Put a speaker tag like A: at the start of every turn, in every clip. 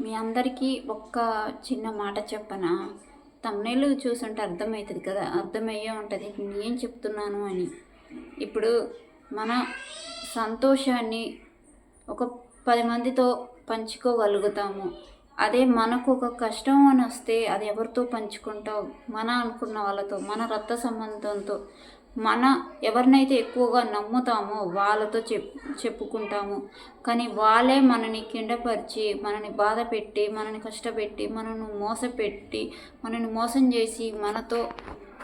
A: మీ అందరికీ ఒక్క చిన్న మాట చెప్పనా? తమ్నేళ్ళు చూసుంటే అర్థమవుతుంది కదా అర్థమయ్యే ఉంటుంది. నేను చెప్తున్నాను అని. ఇప్పుడు మన సంతోషాన్ని ఒక పది మందితో పంచుకోగలుగుతాము. అదే మనకు ఒక కష్టం అని వస్తే అది ఎవరితో పంచుకుంటావు? మన అనుకున్న వాళ్ళతో మన రక్త సంబంధంతో మన ఎవరినైతే ఎక్కువగా నమ్ముతామో వాళ్ళతో చెప్ చెప్పుకుంటాము. కానీ వాళ్ళే మనని కిండపరిచి మనని బాధ పెట్టి మనని కష్టపెట్టి మనను మోసపెట్టి మనని మోసం చేసి మనతో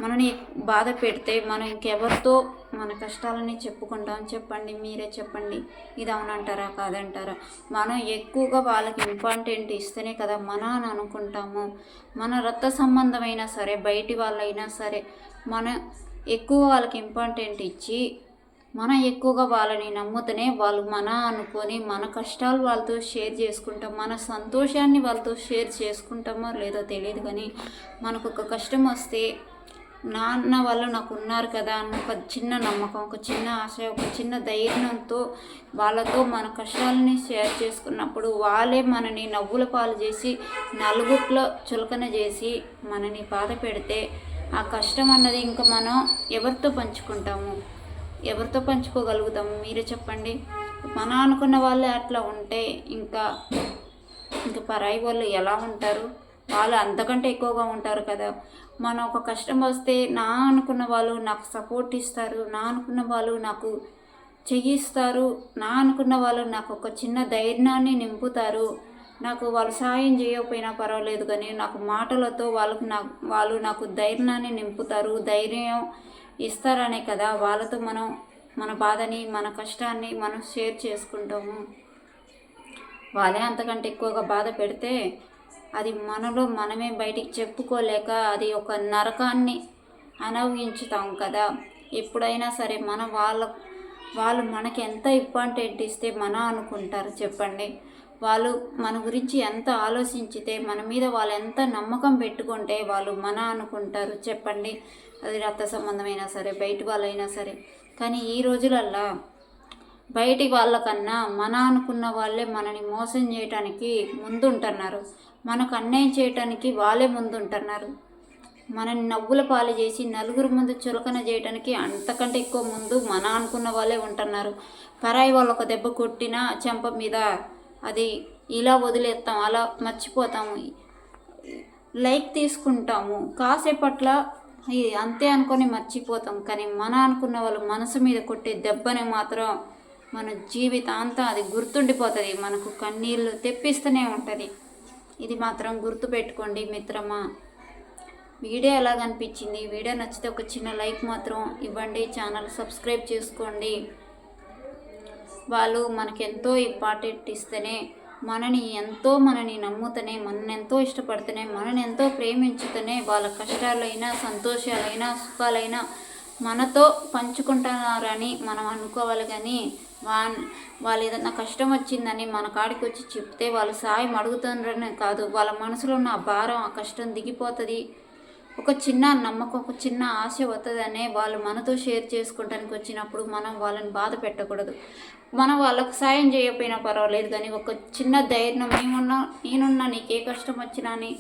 A: మనని బాధ పెడితే మనం ఇంకెవరితో మన కష్టాలని చెప్పుకుంటాం. చెప్పండి మీరే చెప్పండి. ఇది అవునంటారా కాదంటారా? మనం ఎక్కువగా వాళ్ళకి ఇంపార్టెంట్ ఇస్తేనే కదా మన అని అనుకుంటాము. మన రక్త సంబంధమైనా సరే బయటి వాళ్ళైనా సరే మన ఎక్కువ వాళ్ళకి ఇంపార్టెంట్ ఇచ్చి మనం ఎక్కువగా వాళ్ళని నమ్ముతూనే వాళ్ళు మన అనుకొని మన కష్టాలు వాళ్ళతో షేర్ చేసుకుంటాం. మన సంతోషాన్ని వాళ్ళతో షేర్ చేసుకుంటామో లేదో తెలియదు కానీ మనకు ఒక కష్టం వస్తే నాన్న వాళ్ళు నాకు ఉన్నారు కదా అన్న ఒక చిన్న నమ్మకం ఒక చిన్న ఆశ ఒక చిన్న ధైర్యంతో వాళ్ళతో మన కష్టాలని షేర్ చేసుకున్నప్పుడు వాళ్ళే మనని నవ్వుల పాలు చేసి నలుగుట్లో చులకన చేసి మనని బాధ పెడితే ఆ కష్టం అన్నది ఇంకా మనం ఎవరితో పంచుకుంటాము? ఎవరితో పంచుకోగలుగుతాము? మీరే చెప్పండి. మన అనుకున్న వాళ్ళే అట్లా ఉంటే ఇంకా ఇంకా పరాయి వాళ్ళు ఎలా ఉంటారు? వాళ్ళు అంతకంటే ఎక్కువగా ఉంటారు కదా. మన ఒక కష్టం వస్తే నా అనుకున్న వాళ్ళు నాకు సపోర్ట్ ఇస్తారు నా అనుకున్న వాళ్ళు నాకు చెయ్యిస్తారు నా అనుకున్న వాళ్ళు నాకు ఒక చిన్న ధైర్యాన్ని నింపుతారు. నాకు వాళ్ళు సాయం చేయకపోయినా పర్వాలేదు కానీ నాకు మాటలతో వాళ్ళకు నా వాళ్ళు నాకు ధైర్యాన్ని నింపుతారు ధైర్యం ఇస్తారనే కదా వాళ్ళతో మనం మన బాధని మన కష్టాన్ని మనం షేర్ చేసుకుంటాము. వాళ్ళే అంతకంటే ఎక్కువగా బాధ పెడితే అది మనలో మనమే బయటికి చెప్పుకోలేక అది ఒక నరకాన్ని అనుభవించుతాం కదా. ఎప్పుడైనా సరే మన వాళ్ళ వాళ్ళు మనకి ఎంత ఇంపార్టెంట్ ఇస్తే మన అనుకుంటారు చెప్పండి. వాళ్ళు మన గురించి ఎంత ఆలోచించితే మన మీద వాళ్ళు ఎంత నమ్మకం పెట్టుకుంటే వాళ్ళు మన అనుకుంటారు చెప్పండి. అది రక్త సంబంధమైనా సరే బయట వాళ్ళైనా సరే. కానీ ఈ రోజులల్లా బయటి వాళ్ళకన్నా మన అనుకున్న వాళ్ళే మనని మోసం చేయటానికి ముందుంటున్నారు. మనకు అన్యాయం చేయటానికి వాళ్ళే ముందుంటున్నారు. మనని నవ్వుల పాలు చేసి నలుగురు ముందు చులకన చేయటానికి అంతకంటే ఎక్కువ ముందు మన అనుకున్న వాళ్ళే ఉంటున్నారు. పరాయి వాళ్ళు ఒక దెబ్బ కొట్టినా చెంప మీద అది ఇలా వదిలేస్తాం అలా మర్చిపోతాము లైక్ తీసుకుంటాము. కాసేపట్ల ఇది అంతే అనుకొని మర్చిపోతాం. కానీ మన అనుకున్న వాళ్ళు మనసు మీద కొట్టే దెబ్బని మాత్రం మన జీవితాంతం అది గుర్తుండిపోతుంది. మనకు కన్నీళ్ళు తెప్పిస్తూనే ఉంటుంది. ఇది మాత్రం గుర్తుపెట్టుకోండి మిత్రమా. వీడియో ఎలాగ అనిపించింది వీడియో నచ్చితే ఒక చిన్న లైక్ మాత్రం ఇవ్వండి. ఛానల్ సబ్స్క్రైబ్ చేసుకోండి. వాళ్ళు మనకెంతో ఇంపార్టెంట్ ఇస్తేనే మనని ఎంతో మనని నమ్ముతూనే మనని ఎంతో ఇష్టపడితేనే మనని ఎంతో ప్రేమించుతూనే వాళ్ళ కష్టాలైనా సంతోషాలైనా సుఖాలైనా మనతో పంచుకుంటున్నారని మనం అనుకోవాలి కానీ వా వాళ్ళు ఏదైనా కష్టం వచ్చిందని మన కాడికి వచ్చి చెప్తే వాళ్ళు సాయం అడుగుతున్నారని కాదు. వాళ్ళ మనసులో ఉన్న ఆ భారం ఆ కష్టం దిగిపోతుంది. ఒక చిన్న నమ్మకం ఒక చిన్న ఆశ వస్తుందనే వాళ్ళు మనతో షేర్ చేసుకోవడానికి వచ్చినప్పుడు మనం వాళ్ళని బాధ పెట్టకూడదు. మనం వాళ్ళకు సాయం చేయకపోయినా పర్వాలేదు కానీ ఒక చిన్న ధైర్యం మేమున్నా నేనున్నా నీకు ఏ కష్టం వచ్చినా అని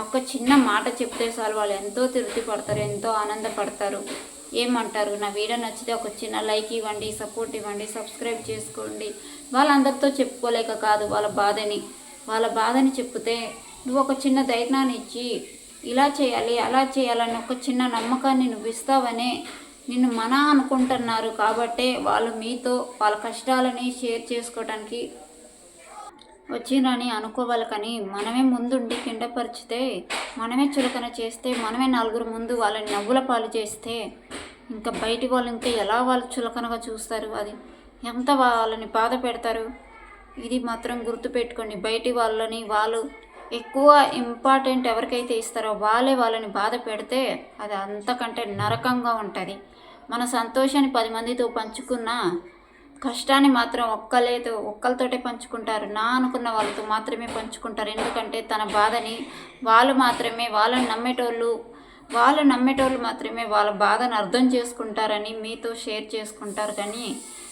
A: ఒక చిన్న మాట చెప్తే చాలు. వాళ్ళు ఎంతో తృప్తి పడతారు ఎంతో ఆనందపడతారు. ఏమంటారు? నా వీడియో నచ్చితే ఒక చిన్న లైక్ ఇవ్వండి సపోర్ట్ ఇవ్వండి సబ్స్క్రైబ్ చేసుకోండి. వాళ్ళందరితో చెప్పుకోలేక కాదు వాళ్ళ బాధని. వాళ్ళ బాధని చెప్తే నువ్వు ఒక చిన్న ధైర్యాన్ని ఇచ్చి ఇలా చేయాలి అలా చేయాలని ఒక చిన్న నమ్మకాన్ని నువ్వు ఇస్తావనే నిన్ను మన అనుకుంటున్నారు. కాబట్టే వాళ్ళు మీతో వాళ్ళ కష్టాలని షేర్ చేసుకోవడానికి వచ్చిరని అనుకోవాలి కానీ మనమే ముందుండి కిండపరిచితే మనమే చులకన చేస్తే మనమే నలుగురు ముందు వాళ్ళని నవ్వుల పాలు చేస్తే ఇంకా బయటి వాళ్ళు ఇంకా ఎలా వాళ్ళు చులకనగా చూస్తారు? అది ఎంత వాళ్ళని బాధ పెడతారు? ఇది మాత్రం గుర్తుపెట్టుకోండి బయటి వాళ్ళని వాళ్ళు ఎక్కువ ఇంపార్టెంట్ ఎవరికైతే ఇస్తారో వాళ్ళే వాళ్ళని బాధ పెడితే అది అంతకంటే నరకంగా ఉంటుంది. మన సంతోషాన్ని పది మందితో పంచుకున్నా కష్టాన్ని మాత్రం ఒక్కలేతో ఒక్కరితోటే పంచుకుంటారు. నా అనుకున్న వాళ్ళతో మాత్రమే పంచుకుంటారు. ఎందుకంటే తన బాధని వాళ్ళు మాత్రమే వాళ్ళని నమ్మేటోళ్ళు వాళ్ళు నమ్మేటోళ్ళు మాత్రమే వాళ్ళ బాధను అర్థం చేసుకుంటారని మీతో షేర్ చేసుకుంటారు కానీ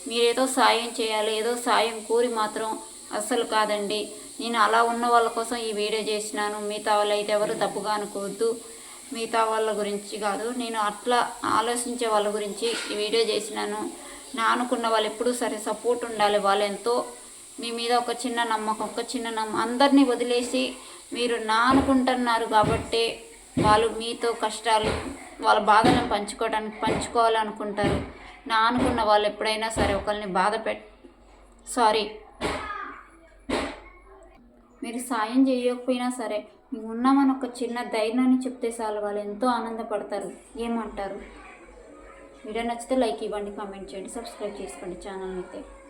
A: మీరేదో సాయం చేయాలి ఏదో సాయం కోరి మాత్రం అస్సలు కాదండి. నేను అలా ఉన్న వాళ్ళ కోసం ఈ వీడియో చేసినాను. మిగతా వాళ్ళు అయితే ఎవరు తప్పుగా అనుకోవద్దు. మిగతా వాళ్ళ గురించి కాదు. నేను అట్లా ఆలోచించే వాళ్ళ గురించి ఈ వీడియో చేసినాను. నా అనుకున్న వాళ్ళు ఎప్పుడూ సరే సపోర్ట్ ఉండాలి. వాళ్ళు ఎంతో మీ మీద ఒక చిన్న నమ్మకం ఒక చిన్న నమ్మకం అందరినీ వదిలేసి మీరు నా అనుకుంటున్నారు కాబట్టి వాళ్ళు మీతో కష్టాలు వాళ్ళ బాధలను పంచుకోవడానికి పంచుకోవాలనుకుంటారు. నా అనుకున్న వాళ్ళు ఎప్పుడైనా సరే ఒకరిని బాధ పెట్ సారీ. మీరు సాయం చేయకపోయినా సరే మేము ఉన్నామని ఒక చిన్న ధైర్యాన్ని చెప్తే చాలు. వాళ్ళు ఎంతో ఆనందపడతారు. ఏమంటారు? వీడియో నచ్చితే లైక్ ఇవ్వండి కామెంట్ చేయండి సబ్స్క్రైబ్ చేసుకోండి. ఛానల్ అయితే.